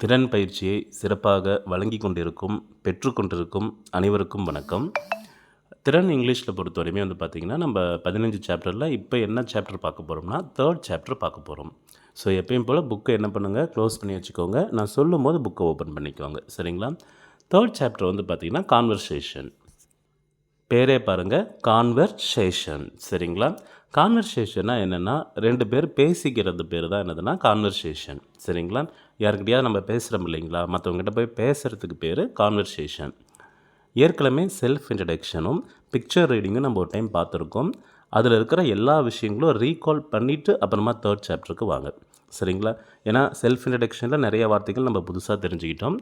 திறன் பயிற்சியை சிறப்பாக வழங்கி கொண்டிருக்கும் பெற்றுக்கொண்டிருக்கும் அனைவருக்கும் வணக்கம். திறன் இங்கிலீஷில் பொறுத்தவரையுமே வந்து பார்த்திங்கன்னா நம்ம பதினஞ்சு சாப்டரில் இப்போ என்ன சாப்டர் பார்க்க போகிறோம்னா தேர்ட் சாப்டர் பார்க்க போகிறோம் ஸோ எப்பயும் போல் புக்கை என்ன பண்ணுங்கள் க்ளோஸ் பண்ணி வச்சுக்கோங்க. நான் சொல்லும் போது புக்கை ஓப்பன் பண்ணிக்கோங்க. சரிங்களா? தேர்ட் சாப்டர் வந்து பார்த்திங்கன்னா கான்வர்சேஷன் பேரே பாருங்கள் கான்வர்சேஷன் சரிங்களா? கான்வர்சேஷன்னா என்னென்னா ரெண்டு பேர் பேசிக்கிறது பேர் தான் என்னதுன்னா கான்வர்சேஷன் சரிங்களா? யாருக்கிட்டையாவது நம்ம பேசுகிறோம் இல்லைங்களா? மற்றவங்ககிட்ட போய் பேசுகிறதுக்கு பேர் கான்வர்சேஷன் ஏற்கனவே செல்ஃப் இன்ட்ரடக்ஷனும் பிக்சர் ரீடிங்கும் நம்ம ஒரு டைம் பார்த்துருக்கோம். அதில் இருக்கிற எல்லா விஷயங்களும் ரீகால் பண்ணிவிட்டு அப்புறமா தேர்ட் சாப்டருக்கு வாங்க. சரிங்களா? ஏன்னா செல்ஃப் இன்ட்ரடக்ஷனில் நிறைய வார்த்தைகள் நம்ம புதுசாக தெரிஞ்சுக்கிட்டோம்.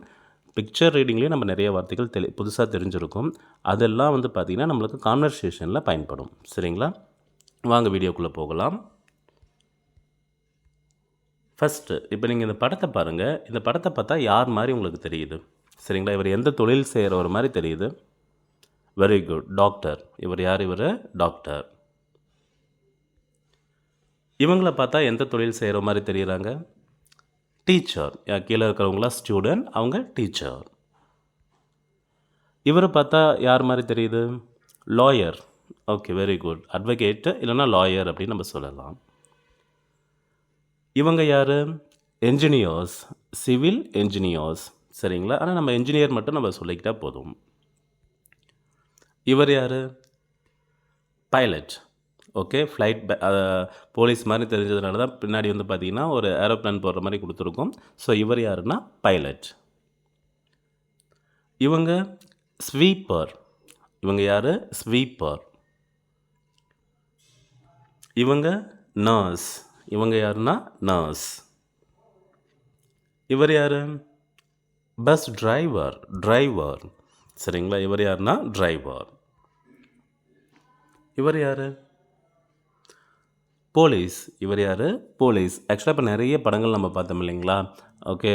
பிக்சர் ரீடிங்லேயும் நம்ம நிறைய வார்த்தைகள் தெளி புதுசாக தெரிஞ்சிருக்கும். அதெல்லாம் வந்து பார்த்திங்கன்னா நம்மளுக்கு கான்வர்சேஷனில் பயன்படும். சரிங்களா? வாங்க வீடியோக்குள்ளே போகலாம். ஃபஸ்ட்டு இப்போ நீங்கள் இந்த படத்தை பாருங்கள் இந்த படத்தை பார்த்தா யார் மாதிரி உங்களுக்கு தெரியுது? சரிங்களா? இவர் எந்த தொழில் செய்கிறவர் மாதிரி தெரியுது? வெரி குட் டாக்டர் இவர் யார் இவர்? டாக்டர் இவங்கள பார்த்தா எந்த தொழில் செய்கிற மாதிரி தெரிகிறாங்க டீச்சர். கீழே இருக்கிறவங்களா? ஸ்டூடெண்ட் அவங்க டீச்சர். இவரை பார்த்தா யார் மாதிரி தெரியுது? Lawyer. Okay very good. Advocate இல்லைன்னா லாயர் அப்படின்னு நம்ம சொல்லலாம். இவங்க யார்? என்ஜினியர்ஸ். Civil engineers. சரிங்களா? ஆனால் நம்ம என்ஜினியர் மட்டும் நம்ம சொல்லிக்கிட்டால் போதும். இவர் யார்? பைலட். ஓகே ஃப்ளைட் போலீஸ் மாதிரி தெரிஞ்சதுனால தான் பின்னாடி வந்து பார்த்தீங்கன்னா ஒரு ஏரோப்ளான் போடுற மாதிரி கொடுத்துருக்கோம். ஸோ இவர் யாருன்னா? பைலட் இவங்க ஸ்வீப்பர் இவங்க யார்? ஸ்வீப்பர் இவங்க நர்ஸ் இவங்க யாருன்னா? நர்ஸ் இவர் யார்? பஸ் டிரைவர் டிரைவர் சரிங்களா? இவர் யாருன்னா? டிரைவர் இவர் யார்? போலீஸ். இவர் யார்? போலீஸ். ஆக்சுவலாக இப்போ நிறைய படங்கள் நம்ம பார்த்தோம் இல்லைங்களா? ஓகே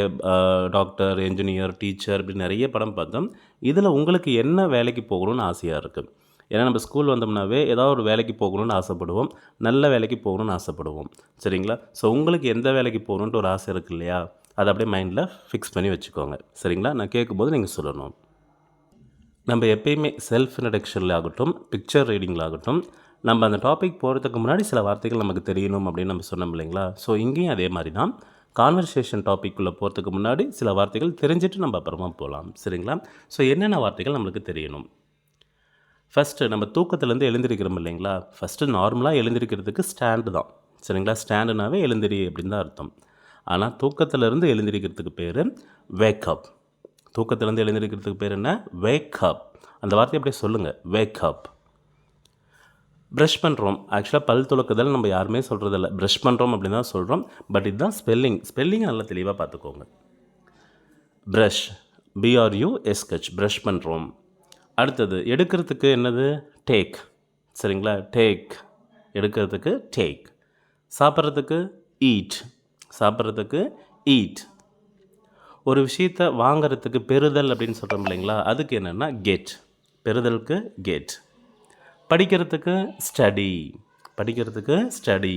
டாக்டர் என்ஜினியர் டீச்சர் இப்படி நிறைய படம் பார்த்தோம். இதில் உங்களுக்கு என்ன வேலைக்கு போகணும்னு ஆசையாக இருக்குது ஏன்னா நம்ம ஸ்கூல் வந்தோம்னாவே ஏதாவது ஒரு வேலைக்கு போகணும்னு ஆசைப்படுவோம். நல்ல வேலைக்கு போகணும்னு ஆசைப்படுவோம். சரிங்களா? ஸோ உங்களுக்கு எந்த வேலைக்கு போகணுன்ட்டு ஒரு ஆசை இருக்கு இல்லையா? அதை அப்படியே மைண்டில் ஃபிக்ஸ் பண்ணி வச்சுக்கோங்க. சரிங்களா? நான் கேட்கும்போது நீங்கள் சொல்லணும். நம்ம எப்பயுமே செல்ஃப் இன்ட்ரடக்ஷனில் ஆகட்டும் பிக்சர் ரீடிங்கில் ஆகட்டும் நம்ம அந்த டாபிக் போகிறதுக்கு முன்னாடி சில வார்த்தைகள் நமக்கு தெரியணும் அப்படின்னு நம்ம சொன்னோம் இல்லைங்களா? ஸோ இங்கேயும் அதே மாதிரி தான். கான்வர்சேஷன் டாப்பிக்குள்ளே போகிறதுக்கு முன்னாடி சில வார்த்தைகள் தெரிஞ்சுட்டு நம்ம அப்புறமா போகலாம் சரிங்களா? ஸோ என்னென்ன வார்த்தைகள் நம்மளுக்கு தெரியணும்? ஃபஸ்ட்டு நம்ம தூக்கத்துலேருந்து எழுந்திருக்கிறோம் இல்லைங்களா? ஃபஸ்ட்டு நார்மலாக எழுந்திருக்கிறதுக்கு ஸ்டாண்டு தான். சரிங்களா? ஸ்டாண்டுனாவே எழுந்திரி அப்படின்னு தான் அர்த்தம். ஆனால் தூக்கத்திலேருந்து எழுந்திருக்கிறதுக்கு பேர் வேக்கப் தூக்கத்திலேருந்து எழுந்திருக்கிறதுக்கு பேர் என்ன? வேக்கப் அந்த வார்த்தையை அப்படியே சொல்லுங்கள் வேக்கப் ப்ரஷ் பண்ணுறோம் ஆக்சுவலாக பல் துளக்குதல் நம்ம யாருமே சொல்கிறதில்ல ப்ரஷ் பண்ணுறோம் அப்படின்னு தான் சொல்கிறோம் பட் இதுதான் ஸ்பெல்லிங் ஸ்பெல்லிங் நல்லா தெளிவாக பார்த்துக்கோங்க. ப்ரஷ் பிஆர்யூ எஸ்கச் ப்ரஷ் பண்ணுறோம் அடுத்தது எடுக்கிறதுக்கு என்னது? டேக் சரிங்களா? டேக் எடுக்கிறதுக்கு டேக் சாப்பிட்றதுக்கு ஈட் சாப்பிட்றதுக்கு ஈட் ஒரு விஷயத்தை வாங்கிறதுக்கு பெறுதல் அப்படின்னு சொல்கிறோம் இல்லைங்களா? அதுக்கு என்னென்னா கெட் பெறுதலுக்கு கெட் படிக்கிறதுக்கு ஸ்டடி படிக்கிறதுக்கு ஸ்டடி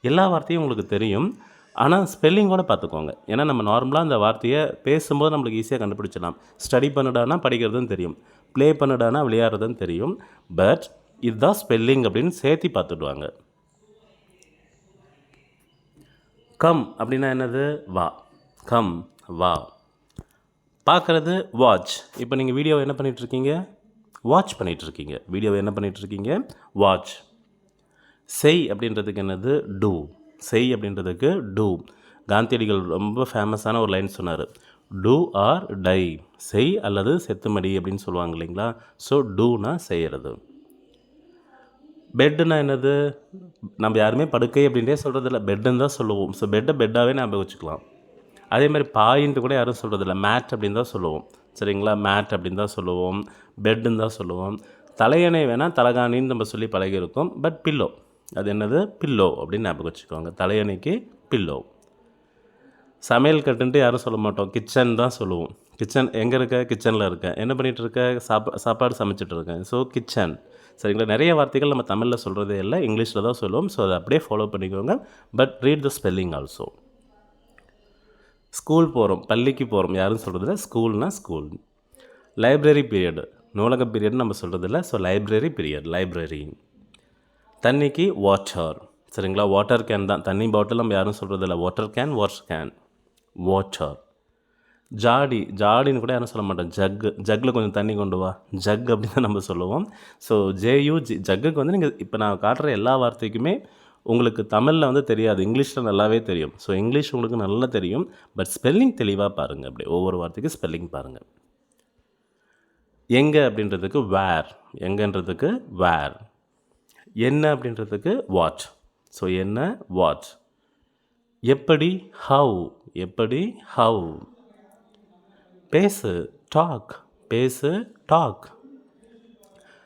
எல்லா வார்த்தையும் உங்களுக்கு தெரியும். ஆனால் ஸ்பெல்லிங்கோட பார்த்துக்கோங்க. ஏன்னா நம்ம நார்மலாக அந்த வார்த்தையை பேசும்போது நம்மளுக்கு ஈஸியாக கண்டுபிடிச்சிடலாம். ஸ்டடி பண்ணுடானா படிக்கிறதுன்னு தெரியும். ப்ளே பண்ணுடானா விளையாடுறதுன்னு தெரியும். பட் இதுதான் ஸ்பெல்லிங் அப்படின்னு சேர்த்தி பார்த்துடுவாங்க. கம் அப்படின்னா என்னது? வா. கம் வா. பார்க்குறது வாட்ச் இப்போ நீங்கள் வீடியோ என்ன பண்ணிகிட்ருக்கீங்க வாட்ச் பண்ணிகிட்ருக்கீங்க வீடியோவை என்ன பண்ணிகிட்ருக்கீங்க வாட்ச் செய் அப்படின்றதுக்கு என்னது? டூ செய் அப்படின்றதுக்கு டூ காந்தியடிகள் ரொம்ப ஃபேமஸான ஒரு லைன் சொன்னார். டூ ஆர் டை செய் அல்லது செத்துமடி அப்படின்னு சொல்லுவாங்க இல்லைங்களா? ஸோ டூனா செய்கிறது பெட்டுனா என்னது? நம்ம யாருமே படுக்கை அப்படின்றே சொல்கிறதில்ல பெட்டுன்னு தான் சொல்லுவோம். ஸோ பெட்டை பெட்டாகவே நம்ம வச்சுக்கலாம். அதே மாதிரி பாயின்ட்டு கூட யாரும் சொல்கிறதில்ல மேட் அப்படின்னு தான் சொல்லுவோம். சரிங்களா? மேட் அப்படின்னு தான் சொல்லுவோம். பெட்டுன்னு தான் சொல்லுவோம். தலையணை வேணால் தலகாணின்னு நம்ம சொல்லி பழகியிருக்கோம். பட் பில்லோ அது என்னது? பில்லோ அப்படின்னு ஞாபகம் வச்சுக்கோங்க. தலையணைக்கு பில்லோ சமையல் கட்டுன்ட்டு யாரும் சொல்ல மாட்டோம். கிச்சன் தான் சொல்லுவோம். கிச்சன் எங்கே இருக்க? கிச்சனில் இருக்கேன் என்ன பண்ணிகிட்டு இருக்க? சாப்பா சாப்பாடு சமைச்சிட்டு இருக்கேன். ஸோ கிச்சன் சரிங்களா? நிறைய வார்த்தைகள் நம்ம தமிழில் சொல்கிறதே இல்லை இங்கிலீஷில் தான் சொல்லுவோம். ஸோ அதை அப்படியே ஃபாலோ பண்ணிக்கோங்க. But read the spelling also school போகிறோம் பள்ளிக்கு போகிறோம் யாரும் சொல்கிறதில்ல ஸ்கூல்னா ஸ்கூல். லைப்ரரி பீரியடு நூலக பீரியட்னு நம்ம சொல்கிறதில்ல ஸோ லைப்ரரி பீரியட் லைப்ரரி தண்ணிக்கு வாட்டர் சரிங்களா? வாட்டர் கேன் தான். தண்ணி பாட்டில் நம்ம யாரும் சொல்கிறதில்ல water can water can water ஜாடி ஜாடின்னு கூட யாரும் சொல்ல மாட்டோம் ஜக்கு ஜக்கில் கொஞ்சம் தண்ணி கொண்டு வா. ஜக் அப்படின்னு தான் நம்ம சொல்லுவோம். ஸோ ஜேயூ ஜி ஜக்குக்கு வந்து நீங்கள் இப்போ நான் காட்டுற எல்லா வார்த்தைக்குமே உங்களுக்கு தமிழில் வந்து தெரியாது இங்கிலீஷில் நல்லாவே தெரியும். ஸோ இங்கிலீஷ் உங்களுக்கு நல்லா தெரியும் பட் ஸ்பெல்லிங் தெளிவாக பாருங்கள் அப்படி. ஒவ்வொரு வார்த்தைக்கு ஸ்பெல்லிங் பாருங்கள் எங்கே அப்படின்றதுக்கு வேர் எங்கன்றதுக்கு வேர் என்ன அப்படின்றதுக்கு வாட் ஸோ என்ன வாட் எப்படி ஹவ் எப்படி ஹவ் பேசு டாக் பேசு டாக்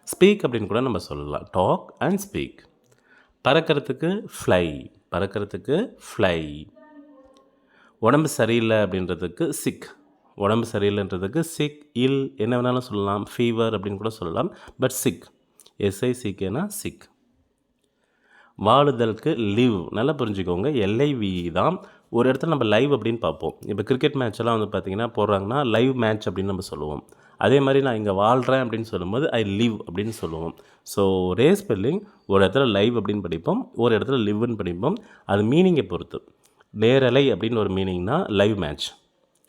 ஸ்பீக் அப்படின்னு கூட நம்ம சொல்லலாம். டாக் அண்ட் ஸ்பீக் பறக்கிறதுக்கு ஃப்ளை பறக்கிறதுக்கு ஃப்ளை உடம்பு சரியில்லை அப்படின்றதுக்கு சிக் உடம்பு சரியில்லைன்றதுக்கு சிக் இல் என்ன வேணாலும் சொல்லலாம் ஃபீவர் அப்படின்னு கூட சொல்லலாம் பட் சிக் எஸ்ஐ சிக்கேனா சிக் வாழுதலுக்கு லிவ் நல்லா புரிஞ்சுக்கோங்க. எல்ஐவி தான். ஒரு இடத்துல நம்ம லைவ் அப்படின்னு பார்ப்போம். இப்போ கிரிக்கெட் மேட்ச் எல்லாம் வந்து பார்த்தீங்கன்னா போடுறாங்கன்னா லைவ் மேட்ச் அப்படின்னு நம்ம சொல்லுவோம். அதே மாதிரி நான் இங்கே வாழ்கிறேன் அப்படின்னு சொல்லும்போது ஐ லிவ் அப்படின்னு சொல்லுவோம். ஸோ ஒரே ஸ்பெல்லிங் ஒரு இடத்துல லைவ் அப்படின்னு படிப்போம். ஒரு இடத்துல லிவ்னு படிப்போம். அது மீனிங்கை பொறுத்து. நேரலை அப்படின்னு ஒரு மீனிங்னா லைவ் மேட்ச்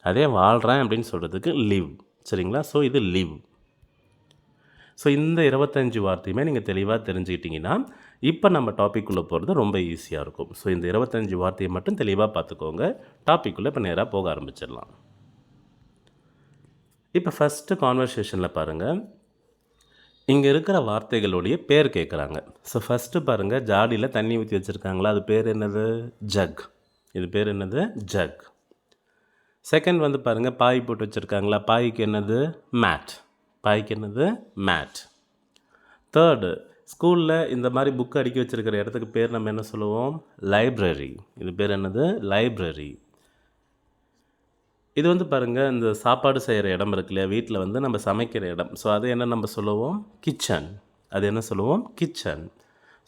அதே வாழ்கிறேன் அப்படின்னு சொல்கிறதுக்கு லிவ் சரிங்களா? ஸோ இது லிவ் ஸோ இந்த இருபத்தஞ்சு வார்த்தையுமே நீங்கள் தெளிவாக தெரிஞ்சுக்கிட்டிங்கன்னா இப்போ நம்ம டாபிக்குள்ளே போகிறது ரொம்ப ஈஸியாக இருக்கும். ஸோ இந்த இருபத்தஞ்சி வார்த்தையை மட்டும் தெளிவாக பார்த்துக்கோங்க. டாப்பிக்குள்ளே இப்போ நேராக போக ஆரம்பிச்சிடலாம். இப்போ ஃபஸ்ட்டு கான்வர்சேஷனில் பாருங்கள் இங்கே இருக்கிற வார்த்தைகளுடைய பேர் கேட்குறாங்க ஸோ ஃபஸ்ட்டு பாருங்கள் ஜாடியில் தண்ணி ஊற்றி வச்சுருக்காங்களா? அது பேர் என்னது? ஜக். இது பேர் என்னது? ஜக். செகண்ட் வந்து பாருங்கள் பாய் போட்டு வச்சுருக்காங்களா? பாய்க்கு என்னது? மேட் பாய்க்கு என்னது? மேட் தேர்டு ஸ்கூலில் இந்த மாதிரி புக் அடுக்கி வச்சுருக்கிற இடத்துக்கு பேர் நம்ம என்ன சொல்லுவோம்? லைப்ரரி இது பேர் என்னது? லைப்ரரி இது வந்து பாருங்கள் இந்த சாப்பாடு செய்கிற இடம் இருக்கு இல்லையா? வீட்டில் வந்து நம்ம சமைக்கிற இடம். ஸோ அது என்ன நம்ம சொல்லுவோம்? கிச்சன் அது என்ன சொல்லுவோம்? கிச்சன்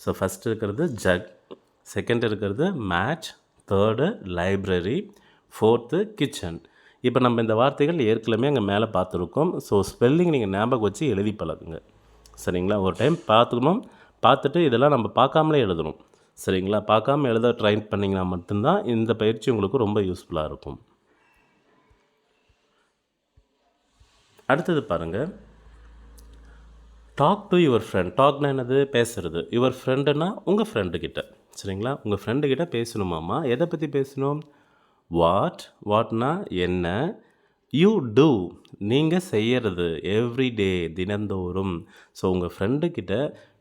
ஸோ ஃபஸ்ட் இருக்கிறது ஜக் செகண்ட் இருக்கிறது match third library fourth kitchen இப்போ நம்ம இந்த வார்த்தைகள் ஏற்கனவே அங்கே மேலே பார்த்துருக்கோம். ஸோ ஸ்பெல்லிங் நீங்கள் ஞாபகம் வச்சு எழுதி பழகுங்க. சரிங்களா? ஒரு டைம் பார்த்துக்கணும். பார்த்துட்டு இதெல்லாம் நம்ம பார்க்காமலே எழுதணும். சரிங்களா? பார்க்காம எழுத ட்ரை பண்ணிங்கன்னா மட்டும்தான் இந்த பயிற்சி உங்களுக்கு ரொம்ப யூஸ்ஃபுல்லாக இருக்கும். அடுத்தது பாருங்கள் டாக் டு யுவர் ஃப்ரெண்ட் டாக்னா என்னது? பேசுறது. யுவர் ஃப்ரெண்டுனா உங்கள் ஃப்ரெண்டுக்கிட்ட சரிங்களா? உங்கள் ஃப்ரெண்டுக்கிட்ட பேசணுமாம்மா? எதை பற்றி பேசணும்? வாட் வாட்னா என்ன? You do. நீங்கள் செய்கிறது எவ்ரி டே தினந்தோறும். ஸோ உங்கள் ஃப்ரெண்டுக்கிட்ட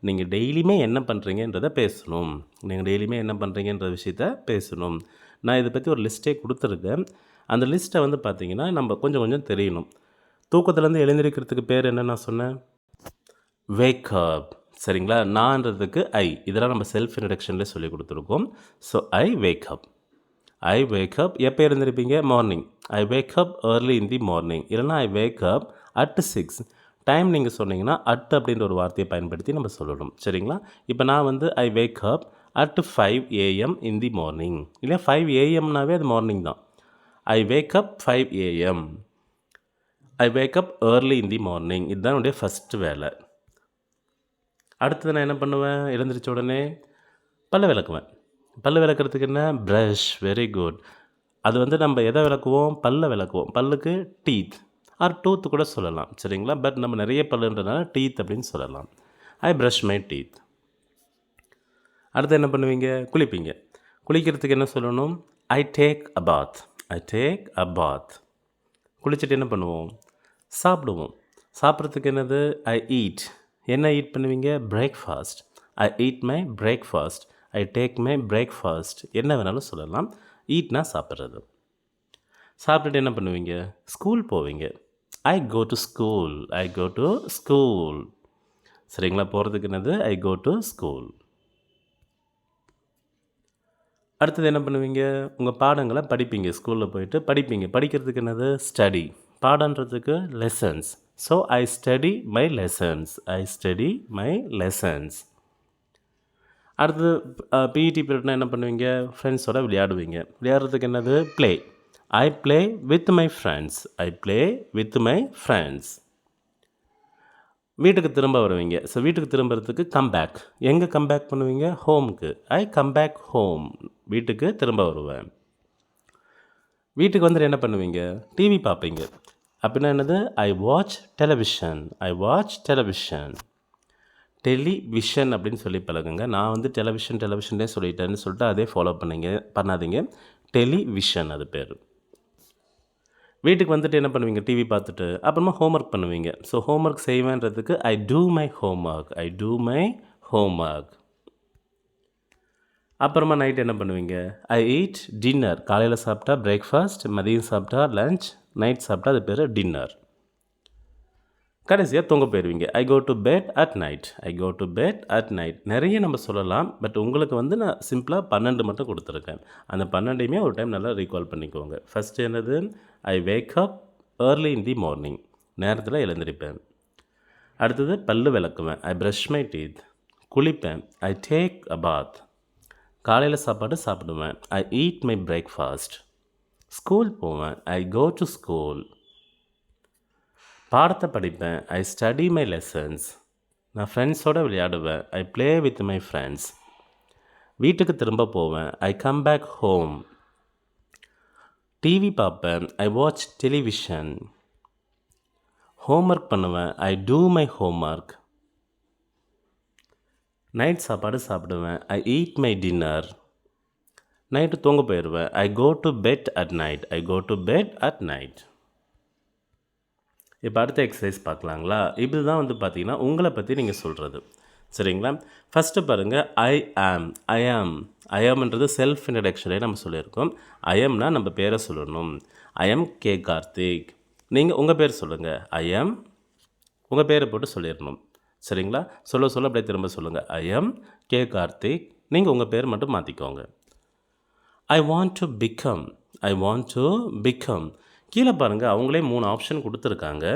நீங்கள் டெய்லியுமே என்ன பண்ணுறீங்கன்றதை பேசணும். நீங்கள் டெய்லியுமே என்ன பண்ணுறீங்கன்ற விஷயத்த பேசணும். நான் இதை பற்றி ஒரு லிஸ்ட்டே கொடுத்துருக்கேன். அந்த லிஸ்ட்டை வந்து பார்த்திங்கன்னா நம்ம கொஞ்சம் கொஞ்சம் தெரியணும். தூக்கத்துலேருந்து எழுந்திருக்கிறதுக்கு பேர் என்ன நான் சொன்னேன்? வேக்கப் சரிங்களா? நான்றதுக்கு ஐ இதெல்லாம் நம்ம செல்ஃப் இன்ட்ரடக்ஷன்லேயே சொல்லி கொடுத்துருக்கோம். So I wake up I wake up எப்போ எழுந்திருப்பீங்க? Morning I wake up early in the morning இல்லைனா I wake up at six time நீங்கள் சொன்னீங்கன்னா அட் அப்படின்ற ஒரு வார்த்தையை பயன்படுத்தி நம்ம சொல்லணும். சரிங்களா? இப்போ நான் வந்து I wake up at five AM in the morning இல்லை ஃபைவ் ஏஎம்னாவே அது மார்னிங் தான். I wake up five AM I wake up early in the morning இதுதான் என்னுடைய ஃபஸ்ட்டு வேலை. அடுத்தது நான் என்ன பண்ணுவேன்? எழுந்திரிச்ச உடனே பல்ல விளக்குவேன். பல்ல விளக்குறதுக்கு என்ன? ப்ரஷ் வெரி குட் அது வந்து நம்ம எதை விளக்குவோம்? பல்ல விளக்குவோம். பல்லுக்கு டீத் ஆர் டூத் கூட சொல்லலாம். சரிங்களா? பட் நம்ம நிறைய பல்லுன்றதுனால டீத் அப்படின்னு சொல்லலாம். ஐ ப்ரஷ் மை டீத் அடுத்து என்ன பண்ணுவீங்க? குளிப்பீங்க. குளிக்கிறதுக்கு என்ன சொல்லணும்? ஐ take a path I take a பாத் குளிச்சுட்டு என்ன பண்ணுவோம்? சாப்பிடுவோம். சாப்பிட்றதுக்கு என்னது? ஐ ஈட் என்ன ஈட் பண்ணுவீங்க? Breakfast I eat my breakfast I take my breakfast என்ன வேணாலும் சொல்லலாம். ஈட்னா சாப்பிட்றது. சாப்பிட்டுட்டு என்ன பண்ணுவீங்க? ஸ்கூல் போவீங்க. I go to school I go to school சரிங்களா? போகிறதுக்கு என்னது? ஐ கோ டு ஸ்கூல் அடுத்தது என்ன பண்ணுவீங்க? உங்கள் பாடங்களை படிப்பீங்க. ஸ்கூலில் போயிட்டு படிப்பீங்க. படிக்கிறதுக்கு என்னது? Study பாடன்றதுக்கு lessons so I study my lessons I study my lessons அடுத்தது பிஇடி பீரியட்னா என்ன பண்ணுவீங்க? ஃப்ரெண்ட்ஸோட விளையாடுவீங்க. விளையாடுறதுக்கு என்னது? Play I play with my friends I play with my friends வீட்டுக்கு திரும்ப வருவீங்க. ஸோ வீட்டுக்கு திரும்புறதுக்கு கம் பேக் எங்கே கம் பேக் பண்ணுவீங்க? ஹோமுக்கு ஐ கம் பேக் ஹோம் வீட்டுக்கு திரும்ப வருவேன். வீட்டுக்கு வந்துட்டு என்ன பண்ணுவீங்க? டிவி பார்ப்பீங்க. அப்படின்னா என்னது? I watch television I watch television television அப்படின்னு சொல்லி பழகுங்க. நான் வந்து டெலிவிஷன் டெலிவிஷன்லேயே சொல்லிட்டேன்னு சொல்லிட்டு அதே ஃபாலோ பண்ணிங்க பண்ணாதீங்க. டெலிவிஷன் அது பேர். வீட்டுக்கு வந்துட்டு என்ன பண்ணுவீங்க? டிவி பார்த்துட்டு அப்புறமா ஹோம்ஒர்க் பண்ணுவீங்க. So homework செய்வேன்றதுக்கு I do my homework I do my homework அப்புறமா நைட் என்ன பண்ணுவீங்க? ஐ ஈட் டின்னர் காலையில் சாப்பிட்டா பிரேக்ஃபாஸ்ட் மதியம் சாப்பிட்டா லஞ்ச் நைட் சாப்பிட்டா அது பேர் டின்னர் கடைசியாக தூங்க போயிடுவீங்க I go to bed at night I go to bed at night நிறைய நம்ம சொல்லலாம் பட் உங்களுக்கு வந்து நான் சிம்பிளாக பன்னெண்டு மட்டும் கொடுத்துருக்கேன். அந்த பன்னெண்டையுமே ஒரு டைம் நல்லா ரீகால் பண்ணிக்கோங்க. ஃபஸ்ட் என்னது? I wake up early in the morning நேரத்தில் எழுந்திருப்பேன். அடுத்தது பல்லு விளக்குவேன். ஐ ப்ரஷ் மை டீத் குளிப்பேன். ஐ டேக் அ பாத் காலையில் சாப்பாடு சாப்பிடுவேன். I eat my breakfast school போவேன். ஐ கோ டு ஸ்கூல் பாடத்தை படிப்பேன். ஐ ஸ்டடி மை லெசன்ஸ் நான் ஃப்ரெண்ட்ஸோடு விளையாடுவேன். I play with my friends வீட்டுக்கு திரும்ப போவேன். I come back home TV பார்ப்பேன். ஐ வாட்ச் டெலிவிஷன் ஹோம்ஒர்க் பண்ணுவேன். I do my homework night சாப்பாடு சாப்பிடுவேன். I eat my dinner night தூங்க போயிடுவேன் I go to bed at night I go to bed at night இப்போ அடுத்த exercise பார்க்கலாங்களா? இப்படி தான் வந்து பார்த்தீங்கன்னா உங்களை பற்றி நீங்கள் சொல்கிறது சரிங்களா? ஃபஸ்ட்டு பாருங்கள் ஐ ஆம் ஐ ஆம் ஐ ஆம்ன்றது செல்ஃப் இன்ட்ரடக்ஷனே நம்ம சொல்லியிருக்கோம். ஐஎம்னா நம்ம பேரை சொல்லணும். I'm K Karthik. நீங்கள் உங்கள் பேர் சொல்லுங்கள் ஐஎம் உங்கள் பேரை போட்டு சொல்லிடணும். சரிங்களா? சொல்ல சொல்ல அப்படியே திரும்ப சொல்லுங்கள் ஐஎம் கே கார்த்திக். நீங்கள் உங்கள் பேர் மட்டும் மாற்றிக்கோங்க I want to become I want to become கீழே பாருங்கள் அவங்களே மூணு ஆப்ஷன் கொடுத்துருக்காங்க.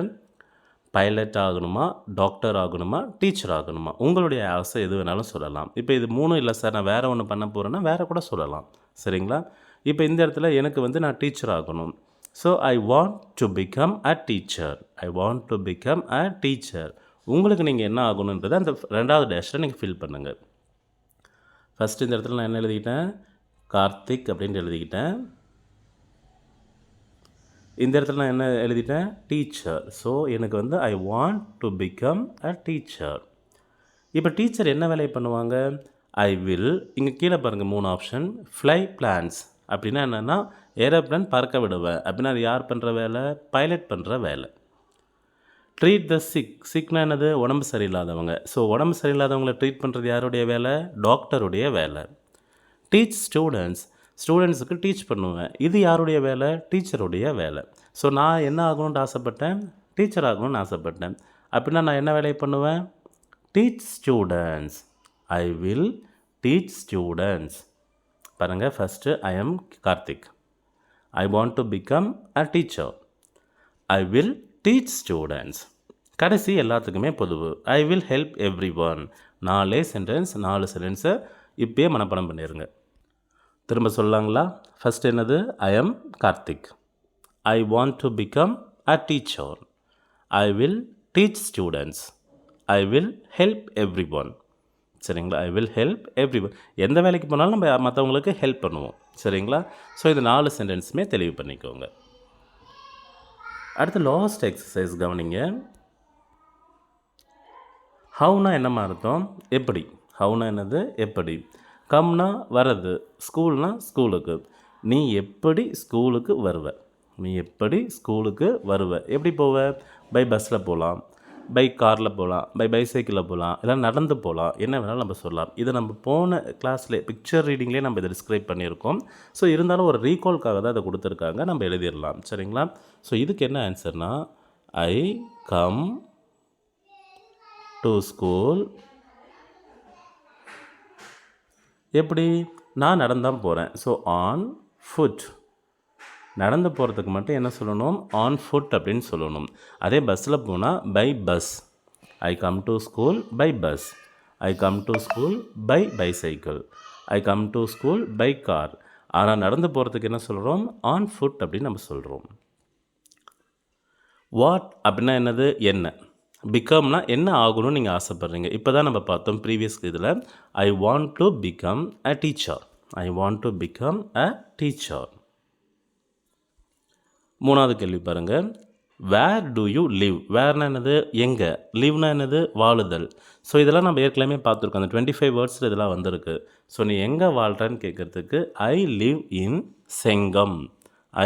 பைலட் ஆகணுமா டாக்டர் ஆகணுமா டீச்சர் ஆகணுமா? உங்களுடைய ஆசை எது வேணாலும் சொல்லலாம். இப்போ இது மூணும் இல்லை சார் நான் வேறு ஒன்று பண்ண போகிறேன்னா வேறு கூட சொல்லலாம். சரிங்களா? இப்போ இந்த இடத்துல எனக்கு வந்து நான் டீச்சர் ஆகணும். So I want to become a teacher I want to become a teacher உங்களுக்கு நீங்கள் என்ன ஆகணுன்றதை அந்த ரெண்டாவது டேஷில் நீங்கள் ஃபில் பண்ணுங்கள் ஃபஸ்ட்டு இந்த இடத்துல நான் என்ன எழுதிக்கிட்டேன்? கார்த்திக் அப்படின்ட்டு எழுதிக்கிட்டேன். இந்த இடத்துல நான் என்ன எழுதிட்டேன்? டீச்சர் ஸோ எனக்கு வந்து I want to become a teacher இப்போ டீச்சர் என்ன வேலையை பண்ணுவாங்க? ஐ வில் இங்கே கீழே பாருங்கள் மூணு ஆப்ஷன் ஃப்ளை பிளான்ஸ் அப்படின்னா என்னென்னா ஏரோப்ளான் பறக்க விடுவேன். அப்படின்னா அது யார் பண்ணுற வேலை? பைலட் பண்ணுற வேலை. ட்ரீட் த சிக் சிக்னா என்னது? உடம்பு சரியில்லாதவங்க. ஸோ உடம்பு சரியில்லாதவங்களை ட்ரீட் பண்ணுறது யாருடைய வேலை? டாக்டருடைய வேலை. டீச் ஸ்டூடெண்ட்ஸ் ஸ்டூடெண்ட்ஸுக்கு டீச் பண்ணுவேன். இது யாருடைய வேலை? டீச்சருடைய வேலை. ஸோ நான் என்ன ஆகணும்னு ஆசைப்பட்டேன்? டீச்சர் ஆகணும்னு ஆசைப்பட்டேன். அப்படின்னா நான் என்ன வேலையை பண்ணுவேன்? Teach students I will teach students பாருங்கள் first I am Karthik I want to become a teacher I will teach students கடைசி எல்லாத்துக்குமே பொதுவு. I will help every one நாலே சென்டென்ஸ் நாலு சென்டென்ஸை இப்போயே மனப்பாடம் பண்ணிடுங்க திரும்ப சொல்லலாங்களா ஃபஸ்ட் என்னது? I am Karthik I want to become a teacher I will teach students I will help every one சரிங்களா? I will help every one எந்த வேலைக்கு போனாலும் நம்ம மற்றவங்களுக்கு ஹெல்ப் பண்ணுவோம். சரிங்களா? ஸோ இந்த நாலு சென்டென்ஸுமே தெளிவு பண்ணிக்கோங்க. அடுத்து லாஸ்ட் எக்ஸசைஸ் கவனிங்க. ஹவுனா என்னம்மா அர்த்தம்? எப்படி? ஹவுனா என்னது? எப்படி? கம்னா வரது ஸ்கூல்னா ஸ்கூலுக்கு. நீ எப்படி ஸ்கூலுக்கு வருவ? நீ எப்படி ஸ்கூலுக்கு வருவ? எப்படி போவ? பை பஸ்ஸில் போகலாம் பை காரில் போகலாம் பை பைசைக்கிளில் போகலாம் இல்லை நடந்து போகலாம் என்ன வேணாலும் நம்ம சொல்லலாம். இதை நம்ம போன கிளாஸில் பிக்சர் ரீடிங்லேயே நம்ம இதை டிஸ்கிரைப் பண்ணியிருக்கோம். ஸோ இருந்தாலும் ஒரு ரீகால்க்காக தான் அதை கொடுத்துருக்காங்க. நம்ம எழுதிடலாம். சரிங்களா? ஸோ இதுக்கு என்ன ஆன்சர்னால் ஐ கம் டு ஸ்கூல் எப்படி? நான் நடந்தான் போகிறேன் ஸோ ஆன் ஃபுட் நடந்து போகிறதுக்கு மட்டும் என்ன சொல்லணும்? ஆன் ஃபுட் அப்படின்னு சொல்லணும். அதே பஸ்ஸில் போனால் by bus I come to school by bus I come to school by bicycle I come to school by car ஆனால் நடந்து போகிறதுக்கு என்ன சொல்கிறோம் ஆன் ஃபுட் அப்படின்னு நம்ம சொல்கிறோம் வாட் அப்படின்னா என்னது? என்ன? பிகம்னா என்ன ஆகணும்னு நீங்கள் ஆசைப்பட்றீங்க? இப்போ தான் நம்ம பார்த்தோம் ப்ரீவியஸ் இதில் I want to become a teacher I want to become a teacher மூணாவது கேள்வி பாருங்கள் வேர் டு யூ லிவ் வேர்னா என்னது? எங்கே? லிவ்னா என்னது? வாழுதல். ஸோ இதெல்லாம் நம்ம ஏற்கனவே பார்த்துருக்கோம். அந்த டுவெண்ட்டி ஃபைவ் வேர்ட்ஸில் இதெல்லாம் வந்திருக்கு. ஸோ நீ எங்கே வாழ்கிறன்னு கேட்குறதுக்கு I live in Chengam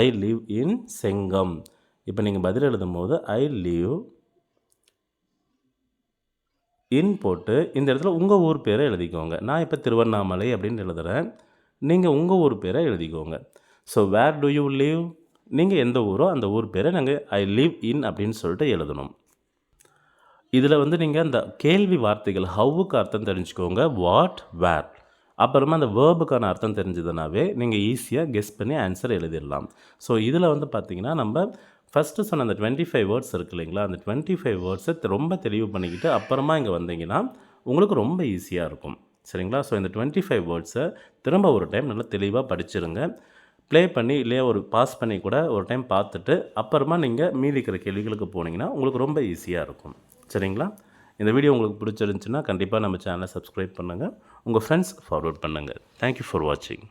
I live in Chengam இப்போ நீங்கள் பதில் எழுதும் போது ஐ லிவ் இன் போட்டு இந்த இடத்துல உங்கள் ஊர் பேரை எழுதிக்கோங்க. நான் இப்போ திருவண்ணாமலை அப்படின்னு எழுதுகிறேன் நீங்கள் உங்கள் ஊர் பேரை எழுதிக்கோங்க. So where do you live நீங்கள் எந்த ஊரோ அந்த ஊர் பேரை நாங்கள் ஐ லீவ் இன் அப்படின்னு சொல்லிட்டு எழுதணும். இதில் வந்து நீங்கள் அந்த கேள்வி வார்த்தைகள் ஹவுக்கு அர்த்தம் தெரிஞ்சுக்கோங்க. வாட் வேர் அப்புறமா அந்த வேர்புக்கான அர்த்தம் தெரிஞ்சதுனாவே நீங்கள் ஈஸியாக கெஸ் பண்ணி ஆன்சர் எழுதிடலாம். ஸோ இதில் வந்து பார்த்தீங்கன்னா நம்ம ஃபஸ்ட்டு சொன்ன அந்த டுவெண்ட்டி ஃபைவ் வேர்ட்ஸ் இருக்கு இல்லைங்களா? அந்த டுவெண்ட்டி ஃபைவ் வேர்ட்ஸை ரொம்ப தெளிவு பண்ணிக்கிட்டு அப்புறமா இங்கே வந்தீங்கன்னா உங்களுக்கு ரொம்ப ஈஸியாக இருக்கும். சரிங்களா? ஸோ இந்த டுவெண்ட்டி ஃபைவ் வேர்ட்ஸை திரும்ப ஒரு டைம் நல்லா தெளிவாக படிச்சிருங்க. ப்ளே பண்ணி இல்லையா ஒரு பாஸ் பண்ணி கூட ஒரு டைம் பார்த்துட்டு அப்புறமா நீங்கள் மீதி இருக்கிற கேள்விகளுக்கு போனீங்கன்னா உங்களுக்கு ரொம்ப ஈஸியாக இருக்கும். சரிங்களா? இந்த வீடியோ உங்களுக்கு பிடிச்சிருந்துச்சுன்னா கண்டிப்பாக நம்ம சேனலை சப்ஸ்கிரைப் பண்ணுங்கள் உங்கள் ஃப்ரெண்ட்ஸ் ஃபார்வர்ட் பண்ணுங்கள் தேங்க்யூ ஃபார் வாட்சிங்